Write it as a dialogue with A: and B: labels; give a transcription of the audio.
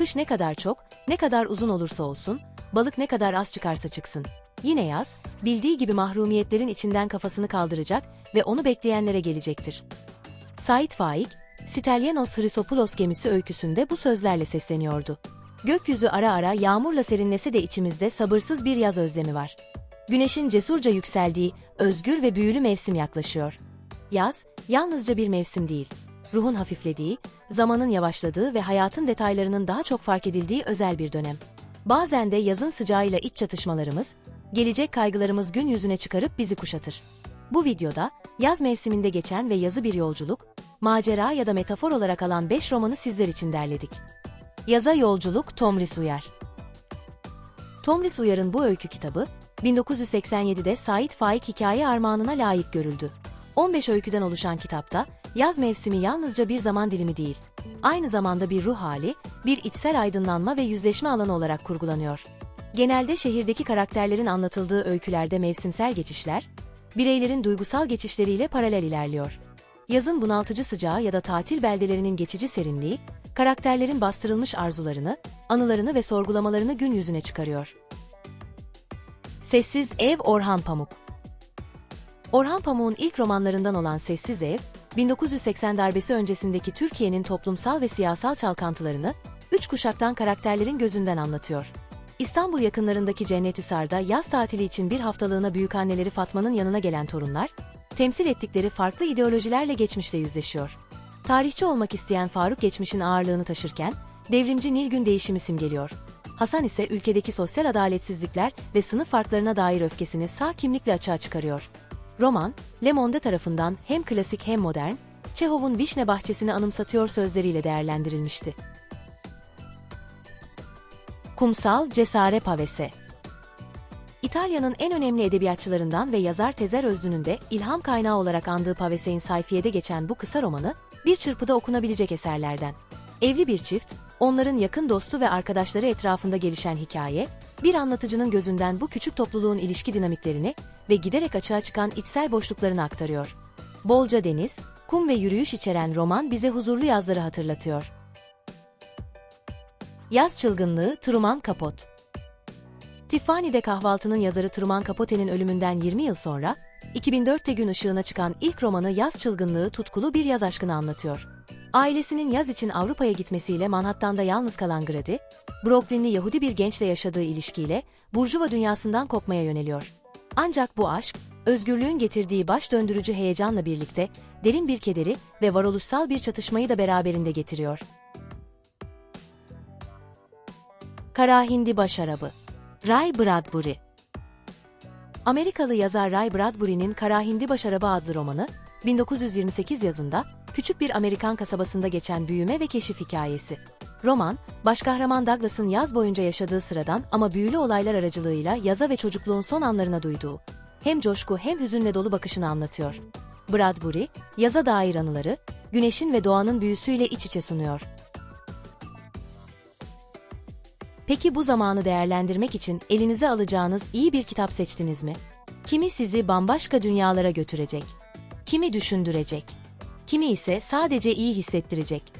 A: Çıkış ne kadar çok, ne kadar uzun olursa olsun, balık ne kadar az çıkarsa çıksın. Yine yaz, bildiği gibi mahrumiyetlerin içinden kafasını kaldıracak ve onu bekleyenlere gelecektir. Sait Faik, Stelyenos Hrisopoulos gemisi öyküsünde bu sözlerle sesleniyordu. Gökyüzü ara ara yağmurla serinlese de içimizde sabırsız bir yaz özlemi var. Güneşin cesurca yükseldiği, özgür ve büyülü mevsim yaklaşıyor. Yaz, yalnızca bir mevsim değil. Ruhun hafiflediği, zamanın yavaşladığı ve hayatın detaylarının daha çok fark edildiği özel bir dönem. Bazen de yazın sıcağıyla iç çatışmalarımız, gelecek kaygılarımız gün yüzüne çıkarıp bizi kuşatır. Bu videoda, yaz mevsiminde geçen ve yazı bir yolculuk, macera ya da metafor olarak alan 5 romanı sizler için derledik. Yaza Yolculuk Tomris Uyar Tomris Uyar'ın bu öykü kitabı, 1987'de Sait Faik hikaye armağanına layık görüldü. 15 öyküden oluşan kitapta, yaz mevsimi yalnızca bir zaman dilimi değil, aynı zamanda bir ruh hali, bir içsel aydınlanma ve yüzleşme alanı olarak kurgulanıyor. Genelde şehirdeki karakterlerin anlatıldığı öykülerde mevsimsel geçişler, bireylerin duygusal geçişleriyle paralel ilerliyor. Yazın bunaltıcı sıcağı ya da tatil beldelerinin geçici serinliği, karakterlerin bastırılmış arzularını, anılarını ve sorgulamalarını gün yüzüne çıkarıyor. Sessiz Ev Orhan Pamuk Orhan Pamuk'un ilk romanlarından olan Sessiz Ev, 1980 darbesi öncesindeki Türkiye'nin toplumsal ve siyasal çalkantılarını, üç kuşaktan karakterlerin gözünden anlatıyor. İstanbul yakınlarındaki Cennethisar'da yaz tatili için bir haftalığına büyükanneleri Fatma'nın yanına gelen torunlar, temsil ettikleri farklı ideolojilerle geçmişle yüzleşiyor. Tarihçi olmak isteyen Faruk geçmişin ağırlığını taşırken, devrimci Nilgün değişimi simgeliyor. Hasan ise ülkedeki sosyal adaletsizlikler ve sınıf farklarına dair öfkesini sağ kimlikle açığa çıkarıyor. Roman, Le Monde tarafından hem klasik hem modern, Çehov'un Vişne Bahçesi'ni anımsatıyor sözleriyle değerlendirilmişti. Kumsal Cesare Pavese İtalya'nın en önemli edebiyatçılarından ve yazar Tezer Özlü'nün de ilham kaynağı olarak andığı Pavese'in sayfiyede geçen bu kısa romanı, bir çırpıda okunabilecek eserlerden. Evli bir çift, onların yakın dostu ve arkadaşları etrafında gelişen hikaye, bir anlatıcının gözünden bu küçük topluluğun ilişki dinamiklerini ve giderek açığa çıkan içsel boşluklarını aktarıyor. Bolca deniz, kum ve yürüyüş içeren roman bize huzurlu yazları hatırlatıyor. Yaz Çılgınlığı Truman Capote Tiffany'de kahvaltının yazarı Truman Capote'nin ölümünden 20 yıl sonra, 2004'te gün ışığına çıkan ilk romanı Yaz Çılgınlığı tutkulu bir yaz aşkını anlatıyor. Ailesinin yaz için Avrupa'ya gitmesiyle Manhattan'da yalnız kalan Grady, Brooklynli Yahudi bir gençle yaşadığı ilişkiyle Burjuva dünyasından kopmaya yöneliyor. Ancak bu aşk, özgürlüğün getirdiği baş döndürücü heyecanla birlikte derin bir kederi ve varoluşsal bir çatışmayı da beraberinde getiriyor. Kara Hindi Başarabı Ray Bradbury Amerikalı yazar Ray Bradbury'nin Kara Hindi Başarabı adlı romanı, 1928 yazında küçük bir Amerikan kasabasında geçen büyüme ve keşif hikayesi. Roman, başkahraman Douglas'ın yaz boyunca yaşadığı sıradan ama büyülü olaylar aracılığıyla yaza ve çocukluğun son anlarına duyduğu, hem coşku hem hüzünle dolu bakışını anlatıyor. Bradbury, yaza dair anıları, güneşin ve doğanın büyüsüyle iç içe sunuyor. Peki bu zamanı değerlendirmek için elinize alacağınız iyi bir kitap seçtiniz mi? Kimi sizi bambaşka dünyalara götürecek, kimi düşündürecek, kimi ise sadece iyi hissettirecek.